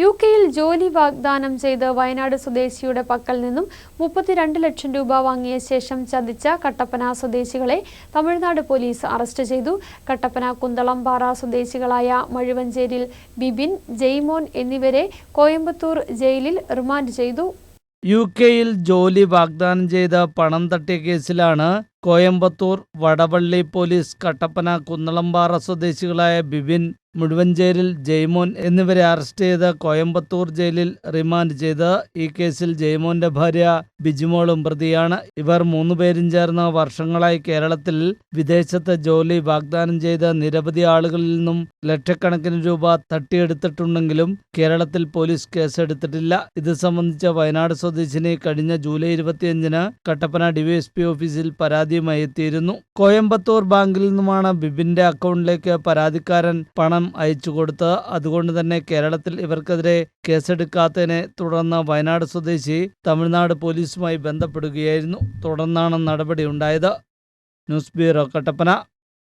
U കെയിൽ ജോലി വാഗ്ദാനം ചെയ്ത് വയനാട് സ്വദേശിയുടെ പക്കൽ നിന്നും മുപ്പത്തിരണ്ട് ലക്ഷം രൂപ വാങ്ങിയ ശേഷം ചതിച്ച കട്ടപ്പന സ്വദേശികളെ തമിഴ്നാട് പോലീസ് അറസ്റ്റ് ചെയ്തു. കട്ടപ്പന കുന്തളംപാറ സ്വദേശികളായ മഴുവഞ്ചേരിൽ ബിബിൻ ജെയ്മോൻ എന്നിവരെ കോയമ്പത്തൂർ ജയിലിൽ റിമാൻഡ് ചെയ്തു. യു കെയിൽ ജോലി വാഗ്ദാനം ചെയ്ത പണം തട്ടിയ കേസിലാണ് കോയമ്പത്തൂർ വടവള്ളി പോലീസ് കട്ടപ്പന കുന്നളംപാറ സ്വദേശികളായ ബിബിൻ മുഴുവഞ്ചേരിൽ ജയ്മോൻ എന്നിവരെ അറസ്റ്റ് ചെയ്ത് കോയമ്പത്തൂർ ജയിലിൽ റിമാൻഡ് ചെയ്ത് ഈ കേസിൽ ജയ്മോന്റെ ഭാര്യ ബിജിമോളും പ്രതിയാണ്. ഇവർ മൂന്നുപേരും ചേർന്ന് വർഷങ്ങളായി കേരളത്തിൽ വിദേശത്ത് ജോലി വാഗ്ദാനം ചെയ്ത് നിരവധി ആളുകളിൽ നിന്നും ലക്ഷക്കണക്കിന് രൂപ തട്ടിയെടുത്തിട്ടുണ്ടെങ്കിലും കേരളത്തിൽ പോലീസ് കേസെടുത്തിട്ടില്ല. ഇത് സംബന്ധിച്ച് വയനാട് സ്വദേശിനി കഴിഞ്ഞ ജൂലൈ ഇരുപത്തിയഞ്ചിന് കട്ടപ്പന ഡിവൈഎസ്പി ഓഫീസിൽ പരാതിയുമായി എത്തിയിരുന്നു. കോയമ്പത്തൂർ ബാങ്കിൽ നിന്നുമാണ് ബിബിന്റെ അക്കൗണ്ടിലേക്ക് പരാതിക്കാരൻ പണം അയച്ചു കൊടുത്ത് അതുകൊണ്ട് തന്നെ കേരളത്തിൽ ഇവർക്കെതിരെ കേസെടുക്കാത്തതിനെ തുടർന്ന് വയനാട് സ്വദേശി തമിഴ്നാട് പോലീസുമായി ബന്ധപ്പെടുകയായിരുന്നു. തുടർന്നാണ് നടപടി ഉണ്ടായത്. News bureau Kattappana.